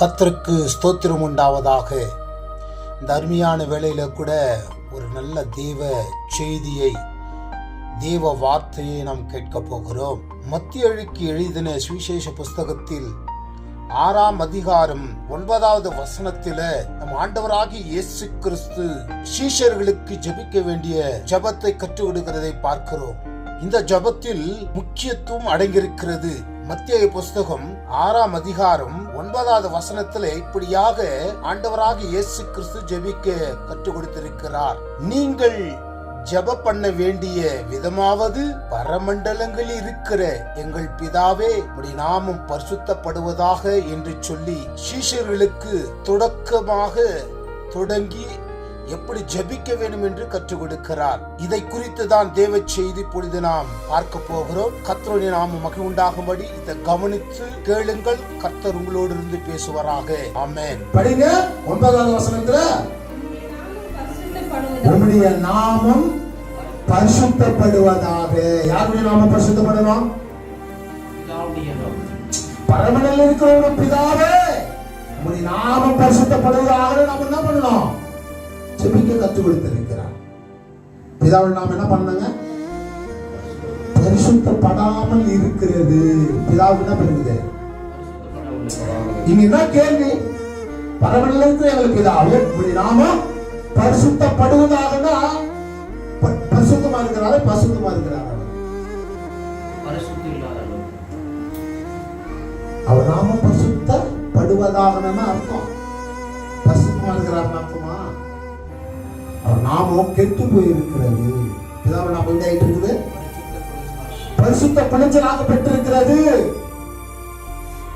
கத்தருக்கு ஸ்தோத்திரம் உண்டாவதாக. இந்த அருமையான வேளையில கூட ஒரு நல்ல தெய்வ செய்தியை தெய்வ வார்த்தையை நாம் கேட்க போகிறோம். மத்திய அழுக்கு எழுதின சுவிசேஷ புஸ்தகத்தில் ஆறாம் அதிகாரம் ஒன்பதாவது வசனத்தில நம் ஆண்டவராகி இயேசு கிறிஸ்து சீஷர்களுக்கு ஜெபிக்க வேண்டிய ஜெபத்தை கற்றுக் கொடுக்கிறதை பார்க்கிறோம். இந்த ஜெபத்தில் முக்கியத்துவம் அடங்கியிருக்கிறது. மத்திய புஸ்தகம் ஆறாம் அதிகாரம் ஒன்பதாவது வசனத்திலே இப்படியாக ஆண்டவராக இயேசு கிறிஸ்து ஜெபிக்க கற்றுக் கொடுத்திருக்கிறார். நீங்கள் ஜெப பண்ண வேண்டிய விதமாவது பரமண்டலங்களில் இருக்கிற எங்கள் பிதாவே இப்படி நாமும் பரிசுத்தப்படுவதாக என்று சொல்லி சீஷர்களுக்கு தொடக்கமாக தொடங்கி எப்படி ஜெபிக்க வேண்டும் என்று கற்றுக் கொடுக்கிறார் இதை குறித்து தான் தேவ செய்தி பொழுது நாம் பார்க்க போகிறோம். கர்த்தருடைய நாம மகிழ் உண்டாகும்படி இதை கவனித்து கேளுங்கள். கர்த்தர் உங்களோடு இருந்து பேசுவாராக. ஆமென். படிங்க. ஒன்பதாவது வசனத்துல உம்முடைய நாமம் பரிசுத்தப்படுவதாக. யாருடைய நாமம் பரிசுத்தப்படணும் பரமனில் இருக்கிற பிதாவே உம்முடைய நாமம் பரிசுத்தப்படுவதாக நாம என்ன பண்ணணும்? ஜெபிக்க கற்றுக் கொடுத்திருக்கிறார். பிதாவில் நாம் என்ன பண்ணாங்க பரிசுத்தப்படாமல் இருக்கிறது. பிதாவுக்கு என்ன பண்ணுது இங்க என்ன கேள்வி. பரமனில் இருக்கிற எங்களுக்கு பிதாவே இப்படி நாம பரிசுத்தப்படுவதாகனா? ப- பரிசுத்தமா இருக்கிறாரு? பரிசுத்தமா இருக்கிறாரா? அவர் நாம பரிசுத்தப்படுவதாக அர்த்தம்? பரிசுத்தமா இருக்கிறார் அர்த்தமா? நாமம் கெட்டு போயிருக்கிறது. பிதாவை நாம எப்படி ஆயிட்டு இருக்குது பரிசுத்த பிணைச்சலாக பெற்றிருக்கிறது.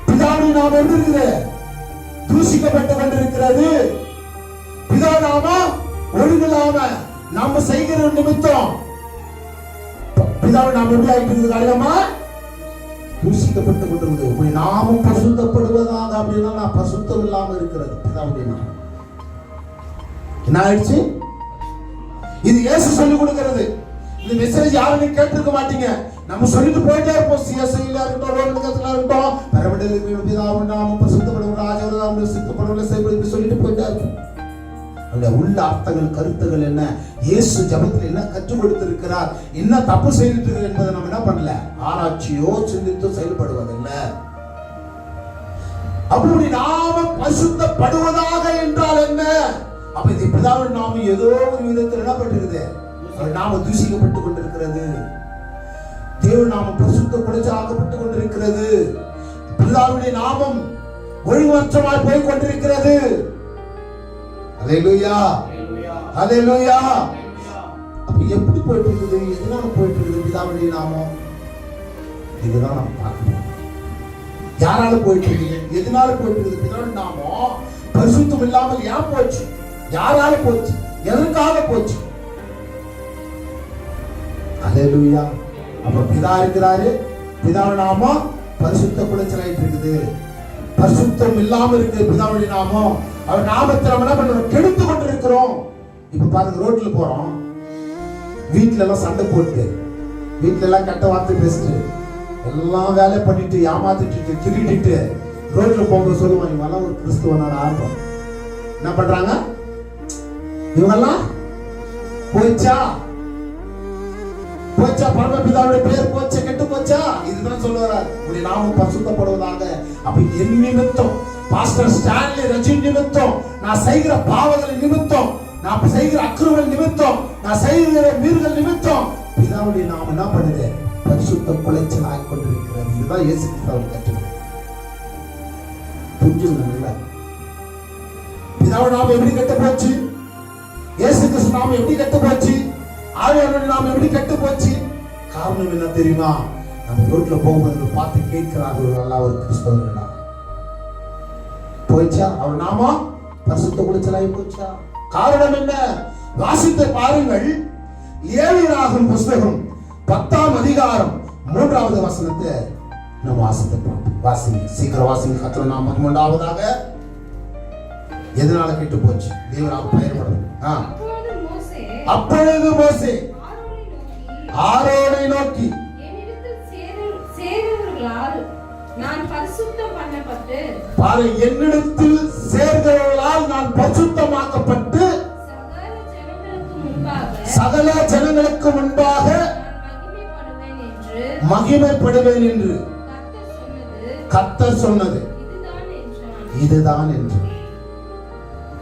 பிதாவின் நாம் எப்படி இருக்குது தூசிக்கப்பட்டு கொண்டிருக்கிறது. பிதா நாம ஒழுங்கில்லாம நாம செய்கிற நிமித்தம். பிதாவை நாம் எப்படி ஆயிட்டு இருக்குது காரியமா தூசிக்கப்பட்டு கொண்டிருக்கிறது இப்படி நாமும் பசுத்தப்படுவதாக அப்படின்னா நான் பசுத்தம் இல்லாம இருக்கிறது. பிதாவுடைய நாமம் என்ன ஆயிடுச்சு இது இயேசு சொல்லிக் கொடுக்கிறது. இந்த மெசேஜ் யாருமே கேட்டிருக்க மாட்டீங்க. நம்ம சொல்லிட்டு போயிட்டே இருப்போம். சிஎஸ்ஐல இருக்கட்டும் ரோமனிகத்துல இருக்கட்டும் பரமண்டல பிதாவும் நாமும் பரிசுத்தப்படுவோம் ராஜவரதாம் சித்தப்படுவோம் செய்வது சொல்லிட்டு போயிட்டே இருப்போம். அவருடைய உள்ள அர்த்தங்கள் கருத்துகள் என்ன? இயேசு ஜபத்தில் என்ன கற்றுக் கொடுத்திருக்கிறார்? என்ன தப்பு செய்துட்டு என்பதை நம்ம என்ன பண்ணல? ஆராய்ச்சியோ சிந்தித்தோ செயல்படுவதில்லை. அப்படி நாம பசுத்தப்படுவதாக என்றால் என்ன? அப்ப இது பிதாவின் நாமம் ஏதோ ஒரு விதத்தில் என்ன பண்ணிருக்குது அவர் நாம தூசிக்கப்பட்டு கொண்டிருக்கிறது. தேவ நாமம் குடைச்சு குலைச்சலாக்கப்பட்டு கொண்டிருக்கிறது. பிதாவுடைய நாமம் ஒழுங்கற்றமாய் போய் கொண்டிருக்கிறது. அலையிலுயா அலையிலுயா அப்ப எப்படி போயிட்டு இருக்குது எதனால போயிட்டு இருக்குது பிதாவுடைய நாமம்? இதுதான் நம்ம பார்க்கணும். யாரால போயிட்டு இருக்குது எதனால போயிட்டு இருக்குது பிதாவுடைய நாமம் பரிசுத்தம் இல்லாமல் ஏன் போச்சு? யாரால போச்சு? எதற்காக போச்சு? அலையிலுயா அப்ப பிதா இருக்கிறாரு. பிதாவு நாமம் பரிசுத்த குலைச்சலாயிட்டு இருக்குது. பரிசுத்தம் இல்லாம இருக்கு பிதாவுடைய நாமம். அவர் நாமத்தை நம்ம என்ன பண்றோம்? கெடுத்து கொண்டிருக்கிறோம். இப்ப பாருங்க ரோட்ல போறோம். வீட்டுல எல்லாம் சண்டை போட்டு வீட்டுல எல்லாம் கெட்ட வார்த்தை பேசிட்டு எல்லாம் வேலை பண்ணிட்டு ஏமாத்திட்டு திருடிட்டு ரோட்ல போகும்போது சொல்லுவாங்க இவங்கெல்லாம் ஒரு கிறிஸ்துவனான ஆர்வம். என்ன பண்றாங்க? இவங்கெல்லாம் போச்சா? போச்சா? பரமபிதாவுடைய பேர் போச்சா? கெட்டு போச்சா? இதுதான் சொல்லுவார் உடைய நாமம் பரிசுத்தப்படுவதாக. அப்ப என் நிமித்தம் பாஸ்டர் ஸ்டான்லி ரஜினி நிமித்தம் நான் செய்கிற பாவங்கள் நிமித்தம் நான் செய்கிற அக்கிரமங்கள் நிமித்தம் நான் செய்கிற மீறுகள் நிமித்தம் பிதாவுடைய நாம என்ன பண்ணுது? பரிசுத்த குலைச்சல் ஆகிக் கொண்டிருக்கிறது. இதுதான் இயேசு கிறிஸ்துவின் கற்றுக் புரிஞ்சுக்கணும்ல பிதாவுடைய நாமம் எப்படி கெட்டு போச்சு? இயேசு கிறிஸ்து நாம எப்படி கெட்டு போச்சு ஆவியானவருடைய நாம எப்படி கெட்டு போச்சு காரணம் என்ன தெரியுமா? நம்ம ரோட்ல போகும்போது பார்த்து கேட்கிறார்கள் நல்லா ஒரு கிறிஸ்தவர்களா போயிச்சா அவர் நாம? பரிசுத்த குளிச்சலாகி போச்சா காரணம் என்ன? வாசித்த பாருங்கள். ஏழியராகும் புஸ்தகம் பத்தாம் அதிகாரம் மூன்றாவது வசனத்தை நம்ம வாசித்து பார்ப்போம். வாசிங்க சீக்கிரம் வாசிங்க. கத்திர நாமம் உண்டாவதாக எதனால கெட்டு போச்சு தேவனாக பயன்படும் அப்பொழுது மோசே ஆரோனை நோக்கி. நான் பரிசுத்தம் பண்ணப்பட்டு பாரு என்னிடத்தில் சேர்கிறவர்களால் நான் பரிசுத்தமாக்கப்பட்டு சகல ஜனங்களுக்கு முன்பாக மகிமைப்படுவேன் என்று கர்த்தர் சொன்னது. இதுதான் என்று.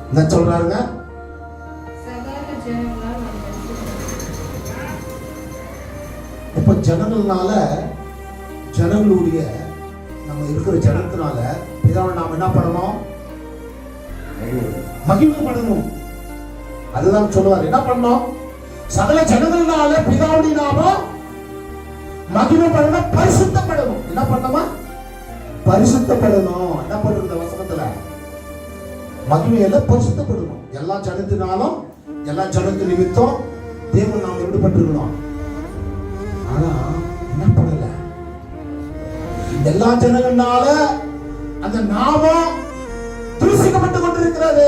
என்ன சொல்றாருங்க? இப்ப ஜனங்கள்னால ஜனங்களுடைய நம்ம இருக்கிற ஜனத்தினால பிதாவை நாம் என்ன பண்ணணும்? மகிமைப்படணும் அதுதான் சொல்லுவார். என்ன பண்ணணும்? சகல ஜனங்கள்னால பிதாவுடைய நாமம் மகிமைப்படணும் பரிசுத்தப்படணும். என்ன பண்ணணுமா? பரிசுத்தப்படணும். என்ன பண்றது வசனத்துல? மகிமையில பரிசுத்தப்படணும் எல்லா ஜனத்தினாலும் எல்லா ஜனத்து நிமித்தம் தேவன் நாம் விடுபட்டிருக்கிறோம். ஆனா என்ன பண்ணல? எல்லா ஜனங்களால அந்த நாமம் தூசிக்கப்பட்டு கொண்டிருக்கிறது.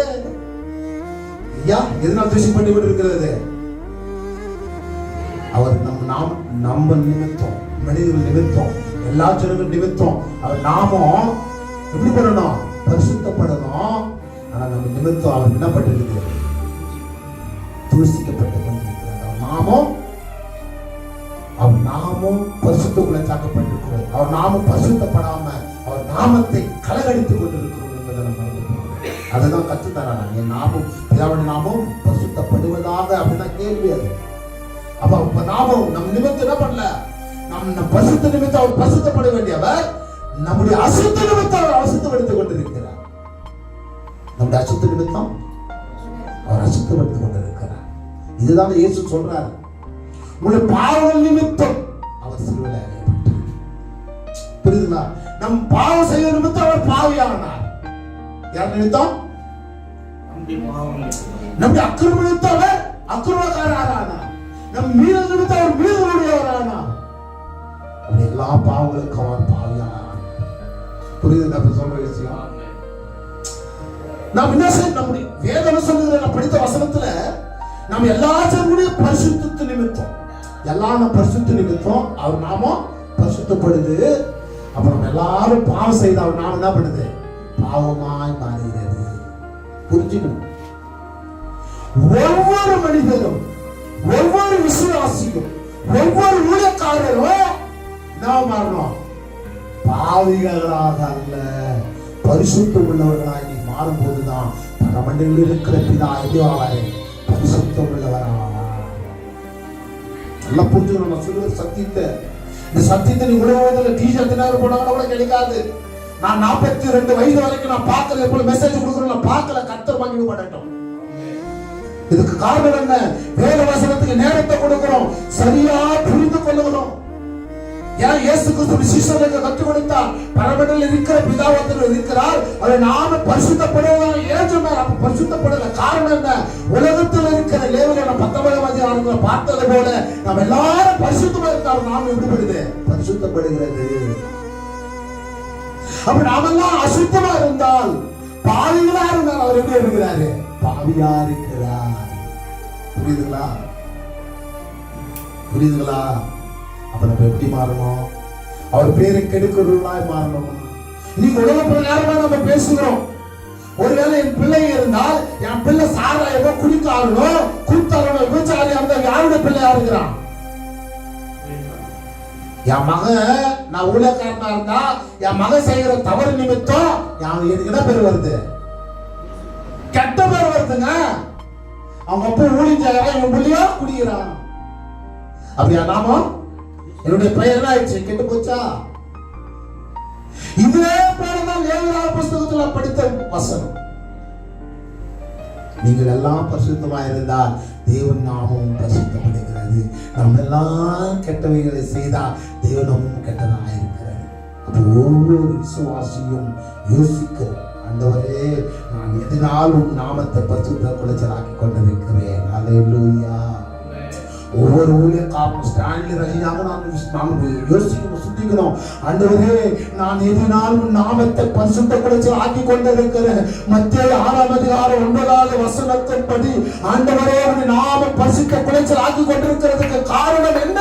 ஐயா எதனால் தூசிக்கப்பட்டு கொண்டிருக்கிறது? அவர் நம் நாம் நம்ம நிமித்தம் மனிதர்கள் நிமித்தம் எல்லா ஜனங்கள் நிமித்தம் அவர் நாமம் எப்படி பண்ணணும்? பரிசுத்தப்படணும். ஆனால் நம்ம நிமித்தம் அவர் என்ன பண்ணிருக்கிறது தூசிக்கப்பட்டு கொண்டிருக்கிறது அவர் நாமம் அவர் நாமும் பரிசுத்துக்குள்ள சாக்கப்பட்டிருக்கிறது அவர் நாமும் பரிசுத்தப்படாம அவர் நாமத்தை கலகடித்துக் கொண்டிருக்கிறோம் என்பதை நம்ம அதுதான் கத்து தராங்க என் நாமும் பிதாவுடைய நாமும் பரிசுத்தப்படுவதாக அப்படின்னா கேள்வி அது. அப்ப அப்ப நாமும் நம் நிமித்தம் என்ன பண்ணல? நம் நம் பசுத்த நிமித்தம் அவர் பசுத்தப்பட வேண்டியவர் நம்முடைய அசுத்த நிமித்தம் அவர் அசுத்தப்படுத்திக் கொண்டிருக்கிறார். நம்முடைய அசுத்த நிமித்தம் அவர் அசுத்தப்படுத்திக் கொண்டிருக்கிறார். இதுதான் இயேசு சொல்றாரு. உங்களுடைய பாவங்கள் நிமித்தம் அவர் சிலுவையில் அறையப்பட்டார். புரியுதுங்களா? நம் பாவம் செய்த நிமித்தம் அவர் பாவியானார். யார் நிமித்தம்? நம்முடைய அக்கிரம நிமித்தம் அவர் அக்கிரமக்காரரானார். நம் மீறல் நிமித்தம் அவர் மீறலுடையவரானார். அப்படி எல்லா பாவங்களுக்கும் அவர் பாவியானார். புரியுதுங்களா? சொல்ற விஷயம் நாம் என்ன செய்ய நம்முடைய வேதனை சொல்லுகிற நான் படித்த வசனத்துல நாம் எல்லாத்தருடைய பரிசுத்த நிமித்தம். எல்லா நம்ம பரிசுத்த நிமித்தம். அவர் நாமம் பரிசுத்தப்படுது. அப்ப நம்ம எல்லாரும் பாவம் செய்த அவர் நாமம் என்ன பண்ணுது? பாவமாய் மாறுகிறது. புரிஞ்சுக்கணும். ஒவ்வொரு மனிதரும் ஒவ்வொரு விசுவாசியும் ஒவ்வொரு ஊழியக்காரரும் நாம் மாறணும்? பாவிகளாக அல்ல. பரிசுத்தம் உள்ளவர்களாகி நீ மாறும்போதுதான் பரமண்டில் இருக்கிற பிதா எதுவாய் பரிசுத்தம் உள்ளவராவார் நல்லா புரிஞ்சுக்கணும் நான் சொல்லுவது சத்தியத்தை. இந்த சத்தியத்தை நீ உலகத்துல டீஷர்ட் நேரம் போனாலும் கூட கிடைக்காது. நான் நாற்பத்தி ரெண்டு வயது வரைக்கும் நான் பார்க்கல எப்படி மெசேஜ் கொடுக்குறேன். நான் பார்க்கல கத்தர் வாங்கி பண்ணட்டும் இதுக்கு காரணம் என்ன? வேத வசனத்துக்கு நேரத்தை கொடுக்கிறோம். சரியா புரிந்து கொள்ளுகிறோம். ஏன் இயேசு கிறிஸ்து சிஷ்யர்களுக்கு கற்றுக் கொடுத்தார்? பரமண்டல இருக்கிற பிதாவத்தில் இருக்கிறார். அவரை நாம பரிசுத்தப்படுவதாக ஏன் சொன்னார் அப்ப பரிசுத்தப்படல. காரணம் என்ன? உலகத்தில் இருக்கிற லேவில நம்ம பத்தொன்பதாம் அதிகாரத்துல பார்த்தது போல நம்ம எல்லாரும் பரிசுத்தமா இருந்தால் நாம விடுபடுது பரிசுத்தப்படுகிறது. அப்ப நாமெல்லாம் அசுத்தமா இருந்தால் பாவிகளா இருந்தால் அவர் எப்படி இருக்கிறாரு? பாவியா இருக்கிறார். புரியுதுங்களா? புரியுதுங்களா? அப்ப நம்ம எப்படி மாறணும்? அவர் பேரை கெடுக்கிறவர்களாய் மாறணும். நீ உலக பிரகாரமா நம்ம பேசுகிறோம். ஒருவேளை என் பிள்ளை இருந்தால் என் பிள்ளை சாராயமோ குடிக்காரனோ கூத்தாரனோ விபச்சாரியா இருந்தா யாருடைய பிள்ளையா இருக்கிறான்? என் மகன் நான் ஊழக்காரனா இருந்தா என் மகன் செய்கிற தவறு நிமித்தம் என் எனக்கு என்ன பேர் வருது. கெட்ட பேர் வருதுங்க. அவங்க அப்போ ஊழியம் இவன் பிள்ளையா குடிக்கிறான். அப்படியா நாம? என்னுடைய பெயர் என்ன ஆயிடுச்சு கெட்டு போச்சா? இதே போலதான் லேவியா புஸ்தகத்துல படித்த வசனம். நீங்கள் எல்லாம் பரிசுத்தமா இருந்தால் தேவன் நாமும் பரிசுத்தப்படுகிறது நம்ம எல்லாம் கெட்டவைகளை செய்தால் தேவனமும் கெட்டதாக இருக்கிறது அப்போ ஒவ்வொரு விசுவாசியும் யோசிக்கிறோம் ஆண்டவரே நான் எதனால் உன் நாமத்தை பரிசுத்த குலைச்சலாக்கி கொண்டிருக்கிறேன். அலையிலூயா ஒவ்வொரு ஊழியக்காரனும் ஸ்டான்லி ரஜினியாக நாம் நாம் யோசிக்கணும் சிந்திக்கணும் ஆண்டவரே நான் எதினாலும் நாமத்தை பரிசுத்த குலைச்சல் ஆக்கி கொண்டிருக்கிறேன். மத்திய ஆறாம் அதிகாரம் ஒன்பதாவது வசனத்தின்படி ஆண்டவரே உன் நாம பரிசுத்த குலைச்சல் ஆக்கி கொண்டிருக்கிறதுக்கு காரணம் என்ன?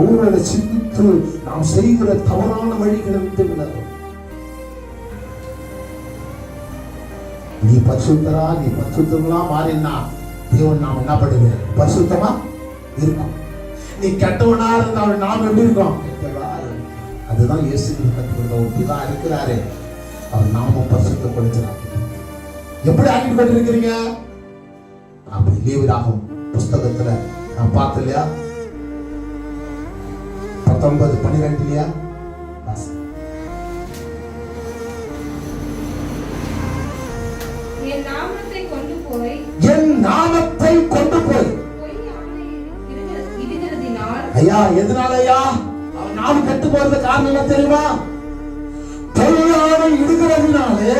ஒருவரை சிந்தித்து நாம் செய்கிற தவறான வழிகளை விட்டு விலகும். நீ பரிசுத்தரா? நீ பரிசுத்தங்களா மாறினா? தேவன் நாம் என்ன பண்ணுவேன் பரிசுத்தமா? இருக்கும். நீ கெட்டவனா இருந்தால் நாம் எப்படி இருக்கோம்? அதுதான் இயேசு கற்றுக்கொண்ட ஒட்டி தான் இருக்கிறாரு. அவர் நாம பரிசுத்த கொடுக்கிறார் எப்படி ஆக்கிட்டு கொண்டிருக்கிறீங்க? அப்படி லேவிராகும் புஸ்தகத்துல நான் பார்த்தேன் இல்லையா? பத்தொன்பது பன்னிரெண்டு இல்லையா? ஐயா எதனால ஐயா? அவன் நாடு கெட்டு போறது காரணம் என்ன தெரியுமா? பொய்யான இருக்கிறதுனாலே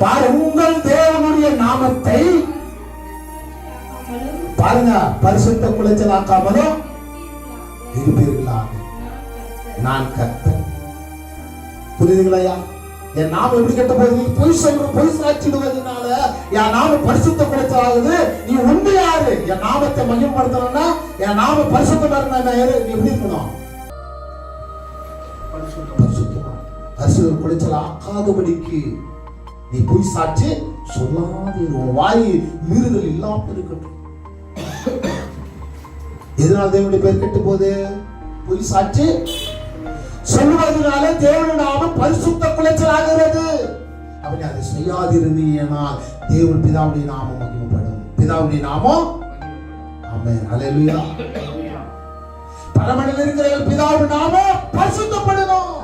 பாரு உங்கள் தேவனுடைய நாமத்தை பாருங்க பரிசுத்த குலைச்சலாக்காமலும் இருப்பீர்களாக. இருப்பீர்களாக நான் நான் புரியுதுங்களா ஐயா? என் நாம எப்படி கெட்ட போகுது? பொய் சொல்ற பொய் சாட்சிடுவதனால என் நாம பரிசுத்த குலைச்சலாகுது நீ உண்மை யாரு? என் நாமத்தை மையப்படுத்தணும்னா என் நாம பரிசுத்தமா இருந்தா யாரு? நீ எப்படி இருக்கணும்? பரிசுத்தமா. பரிசுத்த குலைச்சல் ஆக்காதபடிக்கு நீ பொய் சாட்சி சொல்லாது. உன் வாய் மீறுதல் இல்லாமல் இருக்கட்டும். எதனால தேவனுடைய பேர் கெட்டு போகுது? பொய் சாட்சி சொல்லுவதனால தேவனுடைய நாம பரிசுத்த குலைச்சல் ஆகிறது அப்படி அதை செய்யாதிருந்தீனால் தேவன் பிதாவுடைய நாமம் மகிமைப்படும். பிதாவுடைய நாமம் ஆமென். ஹalleluya. பரமனில் இருக்கிற பிதாவுடைய நாமம் பரிசுத்தப்படணும்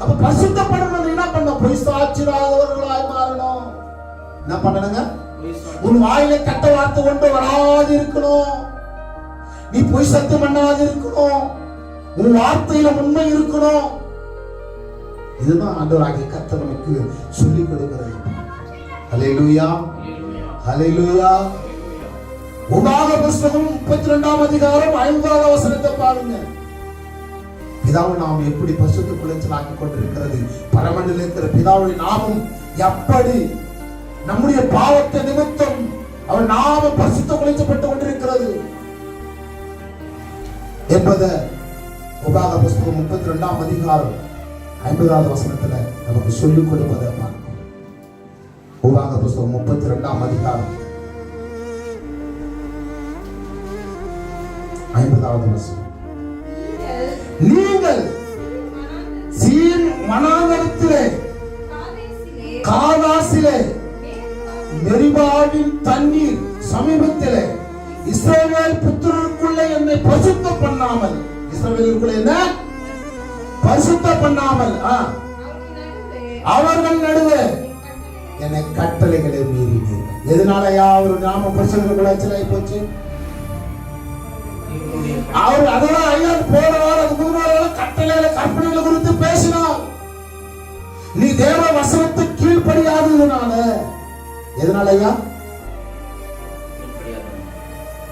அப்ப பரிசுத்தப்படணும் என்ன பண்ணணும்? பொய் சாட்சியாதவர்களாய் மாறணும். என்ன பண்ணணுங்க? உன் வாயில கட்ட வார்த்தை கொண்டு வராது இருக்கணும் நீ பொய் சத்தியம் பண்ணாது இருக்கணும் உன் வார்த்தையில உண்மை இருக்கணும். இதுதான் ஆண்டவராகிய கத்த நமக்கு சொல்லிக் கொடுக்கிறது. ஹalleluya ஹalleluya உபாக புஸ்தகம் முப்பத்தி ரெண்டாம் அதிகாரம் ஐந்தாவது அவசரத்தை பாருங்க. பிதாவை நாம் எப்படி பசுத்து குளைச்சல் ஆக்கி கொண்டிருக்கிறது? பரமனில் இருக்கிற பிதாவுடைய நாமம் எப்படி? நம்முடைய பாவத்தை நிமித்தம் அவர் நாம பசுத்த குலைச்சப்பட்டு கொண்டிருக்கிறது. என்பதை உபாக புஸ்தகம் முப்பத்தி ரெண்டாம் அதிகாரம் ஐம்பதாவது வசனத்துல நமக்கு சொல்லிக் கொடுப்பதை பார்க்கும் உபாக புஸ்தகம் முப்பத்தி ரெண்டாம் அதிகாரம். ஐம்பதாவது வசனம். நீங்கள் சீன் மனாந்தரத்திலே காதாசிலே மேற்கால் மெரிபாவின் தண்ணீர் சமீபத்திலே இஸ்ரேல் புத்திரருக்குள்ளே என்னை பசுத்த பண்ணாமல் இஸ்ரேலுக்குள்ளே என்ன? பரிசுத்த பண்ணாமல் அவர்கள் நடுவே என கட்டளைகளை என்னை மீறினீர்கள் எதனாலயா? அவர் நாம பரிசுத்த குலைச்சலாய் போச்சு. அவர் அதெல்லாம் ஐயா போன வாரம் அது மூணு வாரம் கட்டளையில கற்பனைகளை குறித்து பேசினார். நீ தேவ வசனத்தை கீழ்ப்படியாததுனால எதனால ஐயா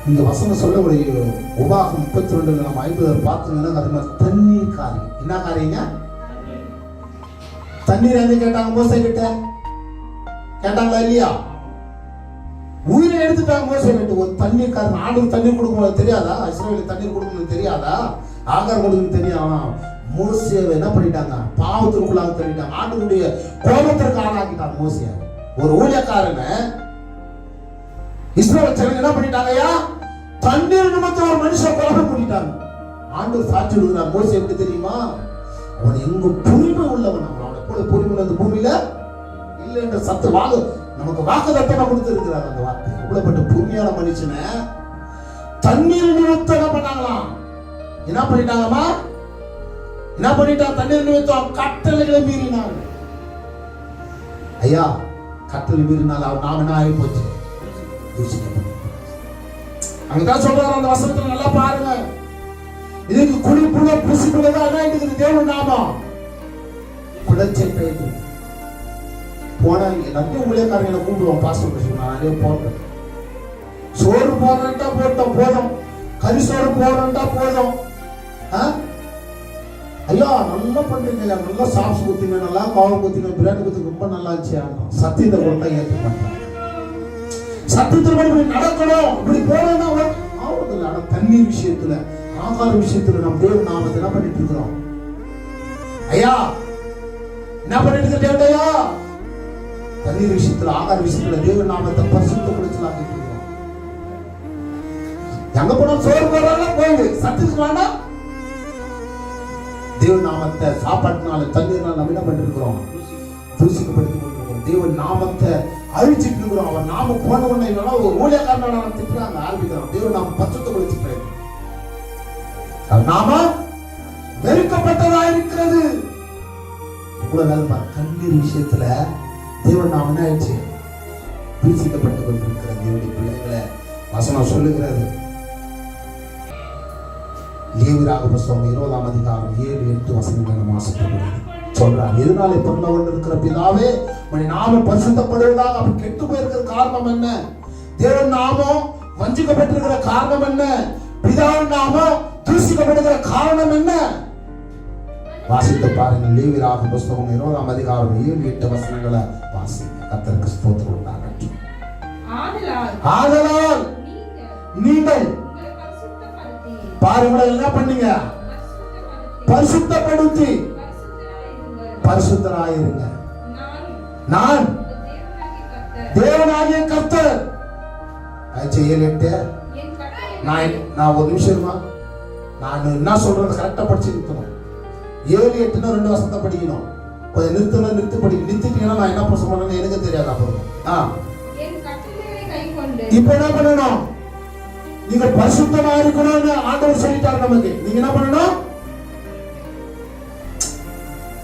இந்த வசனம் சொல்லக்கூடிய உபாகம் முப்பத்தி ரெண்டு நம்ம ஐம்பது பார்த்தீங்கன்னா அது மாதிரி தண்ணி காரியம் என்ன காரியங்க தண்ணீர் எங்க கேட்டாங்க? மோசை கிட்ட. கேட்டாங்களா இல்லையா? உயிரை எடுத்துட்டாங்க மோசை கிட்ட. ஒரு தண்ணீர் காரணம் ஆடுக்கு தண்ணீர் கொடுக்கணும் தெரியாதா? இஸ்ரேலுக்கு தண்ணீர் கொடுக்கணும் தெரியாதா? ஆகாரம் கொடுக்கணும் தெரியாதா? மோசேவை என்ன பண்ணிட்டாங்க? பாவத்திற்குள்ளாக தள்ளிட்டாங்க. ஆண்டுடைய கோபத்திற்கு ஆளாக்கிட்டாங்க மோசையை ஒரு ஊழியக்காரனை இஸ்ரேல் என்ன பண்ணிட்டாங்க ஐயா தண்ணீர் நிமித்தம் ஒரு மனுஷன் கோபம் பண்ணிட்டாங்க ஆண்டவர் சாட்சி கொடுக்குறார் மோசே எப்படி தெரியுமா? அவன் எங்க பொறுமை உள்ளவன். அவனோட கூட பொறுமை அந்த பூமியில இல்லை என்ற சத்து வாக்கு நமக்கு வாக்கு தத்தனை கொடுத்திருக்கிறார் அந்த வார்த்தை. எவ்வளவுப்பட்ட பொறுமையான மனுஷனை. தண்ணீர் நிமித்தம் என்ன பண்ணாங்களாம். என்ன பண்ணிட்டாங்கம்மா? என்ன பண்ணிட்டான் தண்ணீர் நிமித்தம் கட்டளைகளை மீறினாங்க ஐயா கட்டளை மீறினால் அவர் நாம என்ன ஆகி போச்சு? யோசிக்கப்படும் அங்கதான் சொல்றாரு அந்த வசனத்துல நல்லா பாருங்க. இதுக்கு குடிப்புள்ள புசிப்புள்ளதா என்ன இருக்குது. தேவன் நாமம். குளச்சல் பெயர் எல்லாத்தையும் நிறைய ஊழியக்காரங்களை கூப்பிடுவோம். பாஸ்டர் பேசுவோம் நிறைய போடுறேன். சோறு போடுறா போட்டோம் போதும். கறி சோறு போடுறா போதும். ஐயா நல்லா பண்றீங்க ஐயா நல்லா சாப்ஸ் குத்திங்க நல்லா காவல் குத்திங்க பிரியாணி குத்தி ரொம்ப நல்லா இருந்துச்சு சத்தியத்தை கொண்டா ஏற்க மாட்டேன். சத்தியத்தில் இப்படி நடக்கணும். இப்படி போனா ஆவதில்லை ஆனா தண்ணி விஷயத்துல ஆகார விஷயத்துல நம்ம தேவ நாமத்தை என்ன பண்ணிட்டு இருக்கிறோம்? ஐயா என்ன பண்ணிட்டு இருக்க தண்ணீர் விஷயத்துல ஆகார விஷயத்துல தேவ நாமத்தை பரிசுத்த குளிச்சலாக்கிட்டு எங்க போனா சோறு போடுறாங்க போயிடு. சத்துக்கு வேண்டாம் தேவ நாமத்தை சாப்பாட்டுனால தண்ணீர்னால நம்ம என்ன பண்ணிருக்கிறோம் தூசிக்கப்படுத்தி கொண்டிருக்கிறோம் தேவ நாமத்தை அழிச்சிட்டு இருக்கிறோம். அவன் நாம போன உடனே ஒரு ஊழியக்காரனால திட்டுறாங்க ஆரம்பிக்கிறான். தேவ நாம பச்சத்தை குளிச்சுட்டு நாம வெறுக்கப்பட்டதா இருக்கிறது. கண்ணீர் விஷயத்துல தேவன் நாம் என்ன ஆயிடுச்சு? தூசிக்கப்பட்டு கொண்டிருக்கிற தேவனுடைய பிள்ளைகளை வசனம் சொல்லுகிறது. லேவிராக புஸ்தகம் இருபதாம் அதிகாரம் ஏழு எட்டு வசனங்கள் நம்ம வாசிக்கப்படுது சொல்றார் எதனால கொண்டு இருக்கிற பிதாவே உன்னை நாம பரிசுத்தப்படுவதாக அப்படி கெட்டு போயிருக்கிற காரணம் என்ன? தேவன் நாமம் வஞ்சிக்கப்பட்டிருக்கிற காரணம் என்ன? பிதாவின் நாமம் தூசிக்கப்படுகிற காரணம் என்ன? வாசித்து பாருங்க லேவிராக புஸ்தகம் இருபதாம் அதிகாரம் ஏழு எட்டு வசனங்களை வாசிங்க. கத்தருக்கு ஸ்தோத்திரம் உண்டாகட்டும். ஆதலால் நீங்கள் பாருங்களை என்ன பண்ணீங்க? பரிசுத்தப்படுத்தி. பரிசுத்தராயிருங்க. நான் தேவனாகிய கர்த்தர். ஏழு எட்டு. நான் நான் ஒரு நிமிஷம் நான் என்ன சொல்றது கரெக்டா படிச்சு நிறுத்தணும். ஏழு எட்டுன்னு ரெண்டு வருஷத்தை படிக்கணும். கொஞ்சம் நிறுத்தணும் நிறுத்தி படி நிறுத்திட்டீங்கன்னா நான் என்ன பண்ணணும்னு எனக்கு தெரியாது அப்புறம் ஆ? இப்போ என்ன பண்ணணும்? நீங்க பரிசுத்தமா இருக்கணும்னு ஆண்டவர் சொல்லிட்டாரு நமக்கு. நீங்க என்ன பண்ணணும்?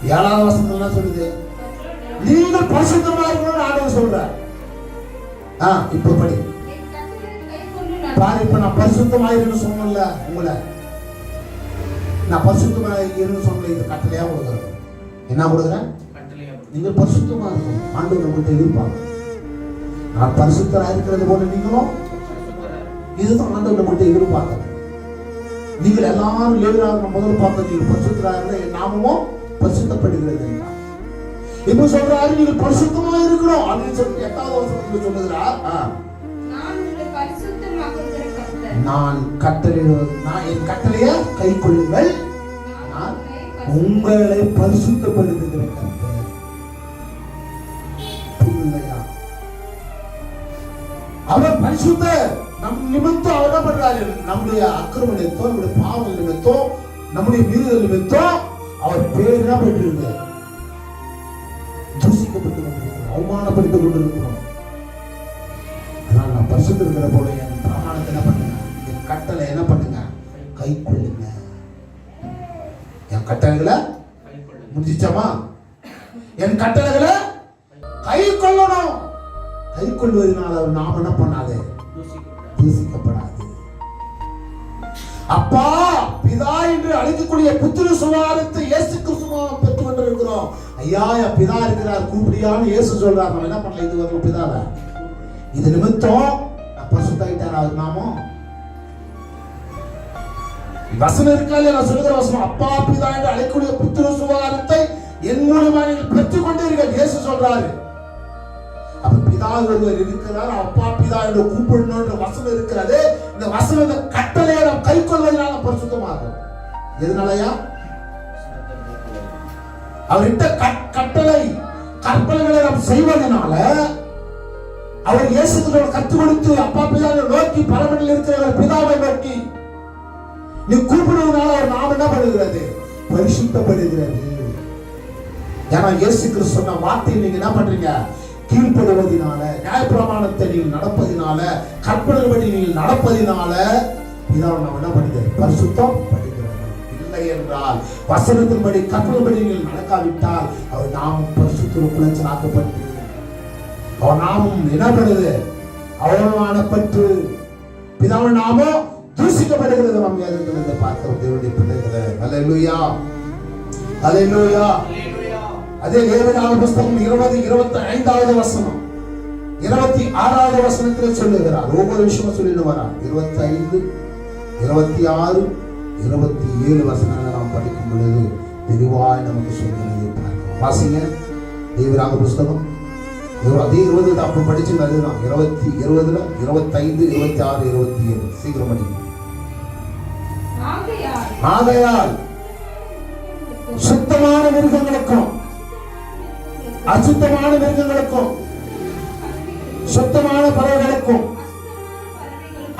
ஏழாவது வசனத்துல என்ன சொல்லுது? நீங்கள் பரிசுத்தமா இருக்கணும்னு ஆண்டவர் சொல்றார். ஆ இப்போ படி. பாரு இப்ப நான் பரிசுத்தமா இருன்னு சொன்னல உங்களை. நான் பரிசுத்தமா இருன்னு சொன்ன இது கட்டளையா கொடுக்குறேன். என்ன கொடுக்குறேன்? நீங்கள் பரிசுத்தமா இருக்கும் ஆண்டவர் உங்கள்கிட்ட எதிர்ப்பாங்க நான் பரிசுத்தரா இருக்கிறது போல நீங்களும் இதுதான் ஆண்டவர் நம்மகிட்ட எதிர்பார்க்கறது நீங்கள் எல்லாரும் லேவராக முதல்ல பார்த்த நீங்கள் பரிசுத்தரா இருந்தா என் நாமமும் பரிசுத்தப்படுகிறது. இப்ப சொல்றாரு நீங்கள் பரிசுத்தமா இருக்கணும் அப்படின்னு சொல்லி எட்டாவது வருஷத்துல சொல்லுகிறார் ஆ. நான் கட்டளை நான் என் கட்டளைய கை கொள்ளுங்கள். உங்களை பரிசுத்தப்படுத்துகிற அவர் பரிசுத்த நம் நிமித்தம் அவர் என்ன பண்றாரு நம்முடைய அக்கிரம நம்முடைய பாவம் நிமித்தம் நம்முடைய மீறுதல் நிமித்தம் அவர் பேர் என்ன பெற்றிருக்கு தூசிக்கப்பட்டு கொண்டிருக்கிறோம் அவமானப்படுத்திக் கொண்டிருக்கிறோம். அதனால் நான் பரிசுத்த இருக்கிற போல என் பிரமாணத்தை என்ன பண்ணுங்க? என் கட்டளை என்ன பண்ணுங்க? கை கொள்ளுங்க. என் கட்டளைகளை முடிஞ்சிச்சாமா என் கட்டளைகளை கை கொள்ளணும் கை கொள்வதனால அவர் நாம் என்ன பண்ணாது? தூசிக்கப்படாது. அப்பா பிதா என்று அழைக்கக்கூடிய புத்திர சுவாரத்தை இயேசு கிறிஸ்துவாக பெற்று கொண்டிருக்கிறோம் ஐயா என் பிதா இருக்கிறார். கூப்பிடியான்னு இயேசு சொல்றார். நம்ம என்ன பண்ணல இது வரணும் பிதாவை? இது நிமித்தம் அப்பா பரிசுத்தாயிட்டார் நாமும் வசனம் இருக்கா இல்லையா நான் சொல்லுகிற வசனம் அப்பா பிதா என்று அழைக்கக்கூடிய புத்திர சுவாரத்தை என் மூலமாக நீங்கள் பெற்றுக் கொண்டீர்கள் இயேசு சொல்றாரு. அப்ப பிதா ஒருவர் இருக்கிறார் அப்பா பிதா என்று கூப்பிடணும்ன்ற வசனம் இருக்கிறது இந்த வசனத்தை கட்டளையை நாம் கை கொள்வதனால பரிசுத்தமாகும். எதனாலயா? அவர்கிட்ட கட்- கட்டளை கற்பனைகளை நாம் செய்வதனால அவர் இயேசுக்கு கற்றுக் கொடுத்து அப்பா பிதாவை நோக்கி பரவனில் இருக்கிறவர் பிதாவை நோக்கி நீ கூப்பிடுவதனால அவர் நாம் என்ன பண்ணுகிறது? பரிசுத்தப்படுகிறது. ஏன்னா இயேசு கிறிஸ்து சொன்ன வார்த்தையை நீங்க என்ன பண்றீங்க? கீழ்ப்படுவதனால நியாயப்பிரமாணத்தை நீங்கள் நடப்பதினால கற்பனைப்படி நீங்கள் நடப்பதினால இதான் நம்ம என்ன பண்ணுது பரிசுத்தம் படுகிறது இல்லை என்றால் வசனத்தின்படி கற்பனைப்படி நீங்கள் நடக்காவிட்டால் அவர் நாமும் பரிசுத்த குலைச்சலாக்கப்பட்டு அவர் நாமும் என்ன பண்ணுது? அவமானப்பட்டு பிதாவின் நாமோ தூசிக்கப்படுகிறது நம்ம வேதத்திலிருந்து பார்க்கிறோம் தேவனுடைய பிள்ளைகளை. அல்லேலூயா அல்லேலூயா அதே லேவியரான புஸ்தகம் இருபது இருபத்தி ஐந்தாவது வசனம். இருபத்தி ஆறாவது வசனத்தில் சொல்லுகிறார். ஒவ்வொரு விஷயமும் சொல்லிட்டு வரார். இருபத்தி ஐந்து இருபத்தி ஆறு இருபத்தி ஏழு வசனங்களை நாம் படிக்கும் பொழுது தெளிவாய் நமக்கு சொல்கிறது பார்க்கிறோம் வாசிங்க. தேவராக புஸ்தகம் அதே இருபது தான். அப்போ படிச்சு அதுதான் இருபத்தி இருபதுல இருபத்தைந்து இருபத்தி ஆறு இருபத்தி ஏழு. சீக்கிரம் படிக்கணும் ஆகையால் சுத்தமான மிருகங்களுக்கும் அசுத்தமான மிருகங்களுக்கும் சுத்தமான பறவைகளுக்கும்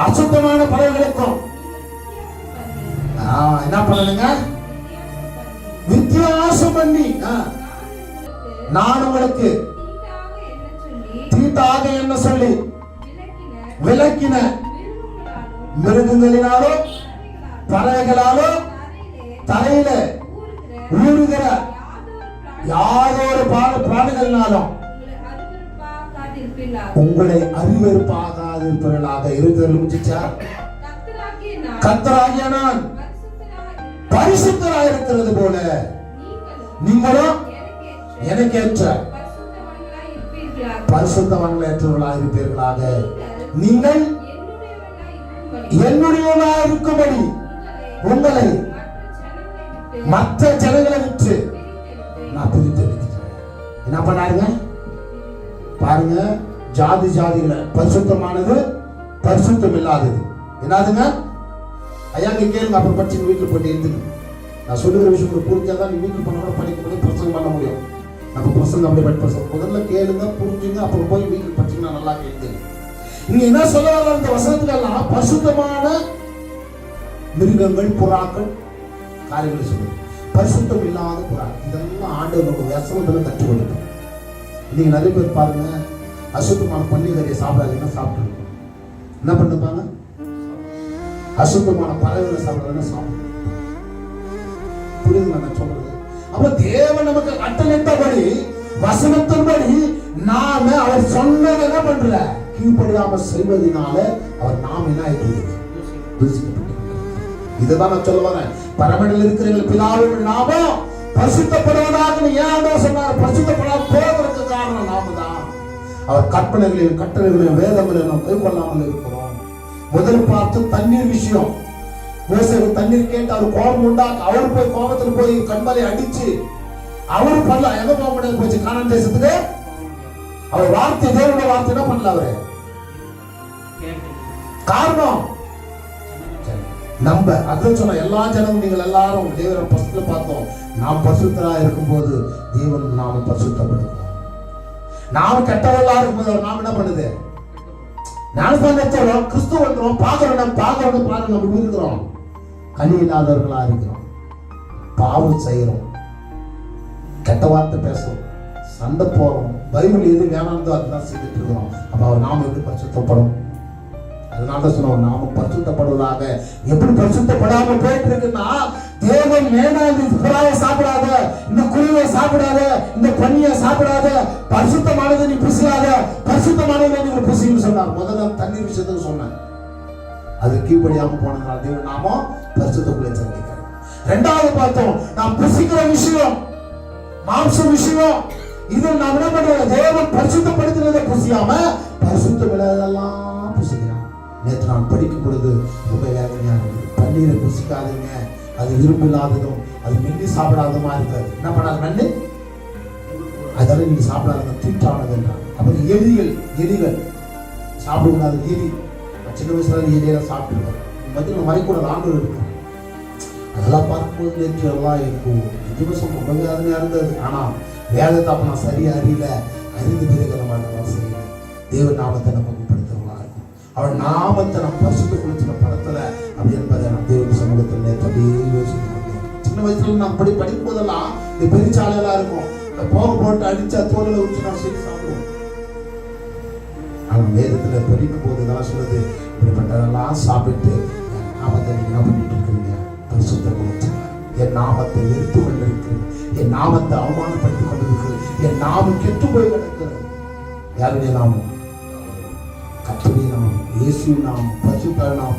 அசுத்தமான பறவைகளுக்கும். என்ன பண்ணணுங்க? வித்தியாசம் பண்ணி நான் உங்களுக்கு தீட்டாக என்ன சொல்லி? விளக்கின மிருகங்களினாலும் பறவைகளாலும் தரையில ஊறுகிற யாதொரு பாட பிராணிகளினாலும் உங்களை அறிவெறுப்பாகாதிருப்பவர்களாக இருக்கிறது முடிச்சா கத்தராகிய நான் பரிசுத்தராக இருக்கிறது போல நீங்களும் எனக்கேற்ற பரிசுத்தவன்கள் ஏற்றவர்களாக இருப்பீர்களாக. நீங்கள் என்னுடையவர்களாக இருக்கும்படி உங்களை மற்ற ஜனங்களை விற்று நான் பிரித்து என்ன பண்ணாருங்க? பாருங்க ஜாதி ஜாதிகளை பரிசுத்தமானது பரிசுத்தம் இல்லாதது என்னதுங்க? ஐயா நீ கேளுங்க அப்புறம் படிச்சு வீட்டில் போட்டு எழுதுங்க நான் சொல்லுகிற விஷயம் உங்களுக்கு புரிஞ்சாதான் நீ வீட்டில் பண்ண கூட படிக்க முடியும் பிரசங்கம் பண்ண முடியும். நம்ம பிரசங்கம் அப்படி படி பிரசங்கம் முதல்ல கேளுங்க புரிஞ்சுங்க அப்புறம் போய் வீட்டில் படிச்சீங்கன்னா நல்லா கேளுங்க. நீங்க என்ன சொல்ல வர இந்த வசனத்துக்கெல்லாம் பரிசுத்தமான மிருகங்கள் புறாக்கள் காரியங்களை சொல்லுது. பரிசுத்தம் இல்லாத புறா இதெல்லாம் ஆண்டவர் நமக்கு வசனத்துல கற்றுக் கொடுக்கும் நீங்க நிறைய பேர் பாருங்க அசுத்தமான பன்னிகரையை சாப்பிடாதீங்கன்னா சாப்பிட்டு என்ன பண்ணிருப்பாங்க அசுத்தமான பறவைகளை சாப்பிடாதீங்கன்னா சாப்பிடும் புரியுதுங்களா நான் சொல்றது? அப்ப தேவன் நமக்கு கட்டளைத்தபடி வசனத்தின்படி நாம அவர் சொன்னதை என்ன பண்ற கீழ்படியாம செய்வதனால அவர் நாம் என்ன ஆயிட்டு இதுதான் நான் சொல்ல வரேன். பரமனில் இருக்கிற பிதாவின் நாமம் பரிசுத்தப்படுவதாக ஏன் சொன்னார்? பரிசுத்தப்படாத போவதற்கு காரணம் நாம தான் அவர் கற்பனைகளையும் கட்டளைகளையும் வேதங்களையும் நாம் கைக்கொள்ளாமல் இருக்கிறோம். முதல் பார்த்து தண்ணீர் விஷயம். மோசேக்கு தண்ணீர் கேட்டு அவர் கோபம் உண்டாக்க அவர் போய் கோபத்துல போய் கண்மலை அடிச்சு அவர் பண்ணல எங்க போக முடியாது போச்சு. கானான் தேசத்துக்கு அவர் வார்த்தை தேவனுடைய வார்த்தை என்ன பண்ணல அவரு? காரணம் நம்ப அதான் சொன்ன எல்லா ஜனமும் நீங்கள் எல்லாரும் தேவரை பசுத்த பார்த்தோம். நாம் பசுத்தரா இருக்கும்போது தேவன் நாம பசுத்தப்படுவோம் நாம் கெட்டவர்களா இருக்கும்போது நாம் என்ன பண்ணுது? ஞானஸ்தானம் எடுத்துறோம் கிறிஸ்துவ வந்துடும் பார்க்கறோம் பார்க்கறோம் பாருங்க நம்ம இருக்கிறோம் கனி இல்லாதவர்களா இருக்கிறோம். பாவம் செய்யறோம் கெட்ட வார்த்தை பேசுறோம். சண்டை போறோம் பைபிள் எது வேணாம்னு அதுதான் செஞ்சுட்டு இருக்கிறோம். அப்போ அவர் நாம எப்படி பரிசுத்தப்படும் அதனால தான் சொன்னோம் நாம பரிசுத்தப்படுவதாக. எப்படி பரிசுத்தப்படாம போயிட்டு இருக்குன்னா தேவன் வேணாம் இந்த புறாவை சாப்பிடாத இந்த குருவை சாப்பிடாத இந்த பண்ணியை சாப்பிடாத பரிசுத்தமானதை நீ புசியாத பரிசுத்தமானதை நீங்க புசின்னு சொன்னார். முதல்ல தண்ணீர் விஷயத்துக்கு சொன்னேன். அது கீழ்படியாம போனதுனால தேவன் நாம பரிசுத்தக்குள்ளே சந்திக்கிறோம் ரெண்டாவது பார்த்தோம் நாம் புசிக்கிற விஷயம் மாம்ச விஷயம் இது நாம் என்ன பண்றோம் தேவன் பரிசுத்தப்படுத்தினதை புசியாம பரிசுத்த விளையாடலாம். நேற்று நான் படிக்கும் பொழுது ரொம்ப வேதனையாக இருந்தது பன்னீரை புசிக்காதீங்க. அது விரும்பில்லாததும் அது மென்னி சாப்பிடாததுமா இருக்காது. என்ன பண்ணாது நண்டு அதெல்லாம் நீங்க சாப்பிடாதீங்க தீட்டானதுன்றான் அப்புறம் எலிகள் எலிகள் சாப்பிடக்கூடாது எலி. நான் சின்ன வயசுல எலியெல்லாம் சாப்பிட்டுருக்கேன். மத்தியில் மறைக்கூடாது ஆண்டு இருக்கு அதெல்லாம் பார்க்கும்போது நேற்று எல்லாம் இருக்கும் திவசம் ரொம்ப வேதனையாக இருந்தது. ஆனால் வேதத்தை அப்ப நான் சரியா அறியல. அறிந்து பிறகு நம்ம அதெல்லாம் செய்யல. தேவ நாமத்தை நமக்கு இருக்கும் அவள் நாமத்தை நம்ம பரிசுத்த குளிச்சின படத்துல அப்படி என்பதை நான் தேவ சமூகத்தில் நேற்று அப்படியே யோசித்து சின்ன வயசுல நான் படி படிக்கும் போதெல்லாம் இந்த பெருச்சாலையெல்லாம் இருக்கும். இந்த போக போட்டு அடிச்சா தோலில் வச்சு நான் சொல்லி சாப்பிடுவோம். ஆனால் வேதத்தில் படிக்கும் போது தான் சொல்லுது இப்படிப்பட்டதெல்லாம் சாப்பிட்டு என் நாமத்தை நீங்க என்ன பண்ணிட்டு இருக்கிறீங்க பரிசுத்த குளிச்சு என் நாமத்தை வெறுத்து கொண்டிருக்கிறேன் என் நாமத்தை அவமானப்படுத்திக் கொண்டிருக்கிறேன் என் நாமம் கெட்டு போய் கிடக்கிறது. யாருடைய நாமம் கத்துடைய நாம் இயேசு நாம் பரிசுத்த நாம்